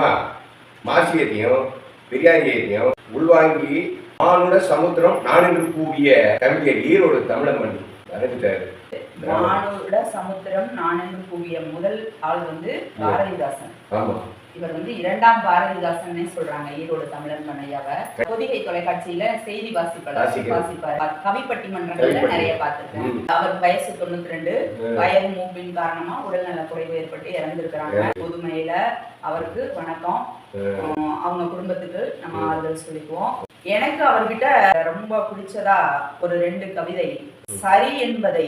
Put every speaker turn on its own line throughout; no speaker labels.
அம்மா மாசியத்தையும் பெரியாரியத்தையும் உள்வாங்கி மானுட சமுத்திரம் நான் என்று கூடிய கவிஞர் ஈரோடு தமிழமணி வரைஞ்சிட்டாரு
மானுட சமுத்திரம் நான் என்று கூறிய முதல் ஆள் வந்து பாரதிதாசன். இவர் வந்து இரண்டாம் பாரதிதாசன்னே சொல்றாங்க ஈரோடு தமிழன் பண்ணையாவ. பொதிகை தொலைக்காட்சியில செய்தி வாசிப்பாளர். வாசிப்பார். கவிப்பட்டி மன்றங்கள்ல
கவிப்பட்டி.
நிறைய பார்த்திருக்கேன். அவர் வயசு தொண்ணூத்தி ரெண்டு. வயது மூப்பின் காரணமா உடல்நல குறைவு ஏற்பட்டு இறந்திருக்கிறாங்க. புதுமையில அவருக்கு வணக்கம். அவங்க குடும்பத்துக்கு நம்ம ஆறுதல் சொல்லிக்குவோம். எனக்கு அவர்கிட்ட ரொம்ப பிடிச்சதா ஒரு ரெண்டு கவிதை சரி என்பதை.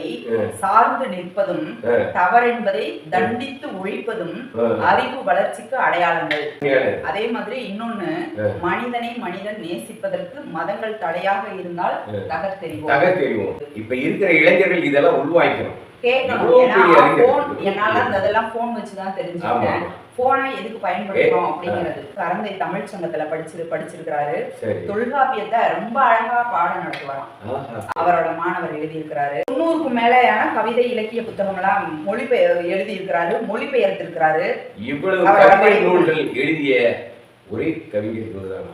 சார்ந்து நிற்பதும்
ம்.
தவறென்பதை தண்டித்து ஒழிப்பதும். அறிவு வளர்ச்சிக்கு அடையாளங்கள் அதே மாதிரி இன்னொன்னு. மனிதனை மனிதன் நேசிப்பதற்கு மதங்கள் தடையாக இருந்தால். தகர் தெரிவோம்
தக தெரியும் இப்ப இருக்கிற இளைஞர்கள் இதெல்லாம் உள்வாங்கிக்கணும்
கேட்கணும். என்னால அந்த இதெல்லாம் போன் வச்சுதான் தெரிஞ்சுக்கிட்டேன்.
ஆமா.
போனை எதுக்கு பயன்படுத்துறோம்
ஏ,
அப்படிங்கிறது. கரந்தை தமிழ் சங்கத்துல படிச்சிரு படிச்சிருக்கிறாரு.
சரி.
தொல்காப்பியத்தை ரொம்ப அழகா பாடம் நடத்துவாராம். அவரோட மாணவர் எழுதியிருக்கிறாரு. தொண்ணூறுக்கும் மேலேயான கவிதை இலக்கிய புத்தகம் எல்லாம் மொழிபெயர் எழுதியிருக்கிறாரு மொழிபெயர்த்திருக்கிறாரு.
இவ்வளவு எழுதிய ஒரே கவிஞர் இவர்தான்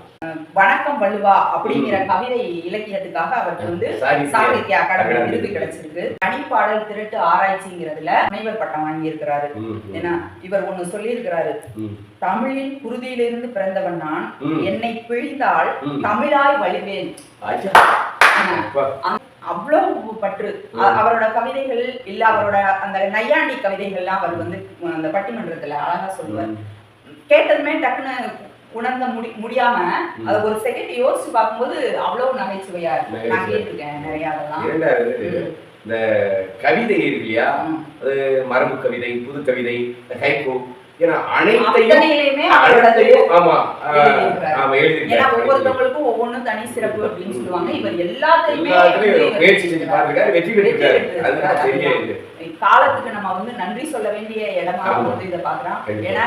வணக்கம் வள்ளுவா அப்படிங்கிற கவிதை இலக்கியத்துக்காக அவருக்கு வந்து
சாகித்ய
அகாடமி. விருது கிடைச்சிருக்கு. தனிப்பாடல் திருட்டு ஆராய்ச்சிங்கிறதுல முனைவர் பட்டம் வாங்கியிருக்கிறாரு.
ம், ம்,
ஏன்னா இவர் ஒண்ணு சொல்லியிருக்கிறாரு.
ம்,
தமிழின் குருதியிலிருந்து பிறந்தவன் நான். என்னை பிழிந்தால். தமிழாய் வழிவேன். அவ்வளவு பற்று. அவரோட கவிதைகள் இல்ல அவரோட அந்த நையாண்டி கவிதைகள்லாம் அவர் வந்து அந்த பட்டிமன்றத்துல அழகா சொல்லுவார். கேட்டதுமே டக்குன்னு உணர்ந்த முடி முடியாம. அதை ஒரு செகண்ட் யோசிச்சு பார்க்கும்போது அவ்வளவு நகைச்சுவையா இருக்கு நான். கேட்டிருக்கேன் நிறைய அதெல்லாம்.
இந்த கவிதை இல்லையா. அது மரபு கவிதை புது கவிதை ஹைகோ ஏன்னா அனைத்தையும் அனைத்தையும் ஆமா. ஆமா எழுதியிருக்காரு
ஒவ்வொருத்தவங்களுக்கும் ஒவ்வொன்றும் தனி சிறப்பு அப்படின்னு சொல்லுவாங்க. இவர்
எல்லாத்துலயும்
காலத்துக்கு நம்ம வந்து நன்றி சொல்ல வேண்டிய இடமா. வந்து இதை பாக்குறோம். ஏன்னா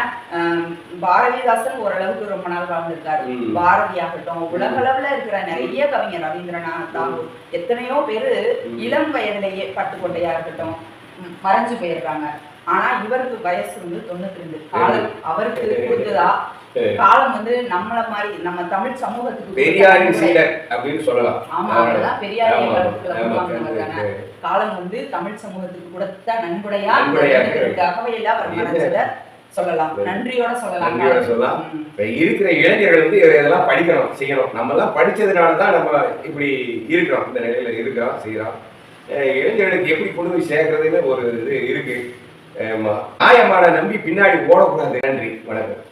பாரதிதாசன் ஓரளவுக்கு ரொம்ப நாள் வாழ்ந்திருக்காரு. பாரதி ஆகட்டும் உலக அளவுல இருக்கிற நிறைய கவிஞர் ரவீந்திரநாத் தாகூர் எத்தனையோ பேரு. இளம் வயதிலேயே பட்டுக்கோட்டையா இருக்கட்டும் மறைஞ்சு போயிருக்காங்க. ஆனா இவருக்கு வயசு வந்து தொண்ணூத்தி ரெண்டு காலம் அவருக்கு கொடுத்ததா. காலம் வந்து நம்மள மாதிரி நம்ம தமிழ் சமூகத்துக்கு
பெரியாரின் சீடர் அப்படின்னு சொல்லலாம்.
ஆமா அவர்தான் பெரியார். காலம் வந்து தமிழ் சமூகத்துக்கு கொடுத்த நன்கொடையா அகவையில அவர் மறைஞ்சத சொல்லலாம். நன்றியோட சொல்லலாம்.
நன்றியோட சொல்லலாம். இருக்கிற இளைஞர்கள் வந்து இதெல்லாம் படிக்கணும் செய்யணும். நம்ம எல்லாம் படிச்சதுனால தான் நம்ம இப்படி இருக்கிறோம். இந்த நிலையில இருக்கிறோம் செய்யறோம். இளைஞர்களுக்கு எப்படி கொண்டு போய் சேர்க்கறதுன்னு ஒரு இது இருக்கு. ஆமா. நியாயமான நம்பி பின்னாடி ஓடக்கூடாது. நன்றி. வணக்கம்.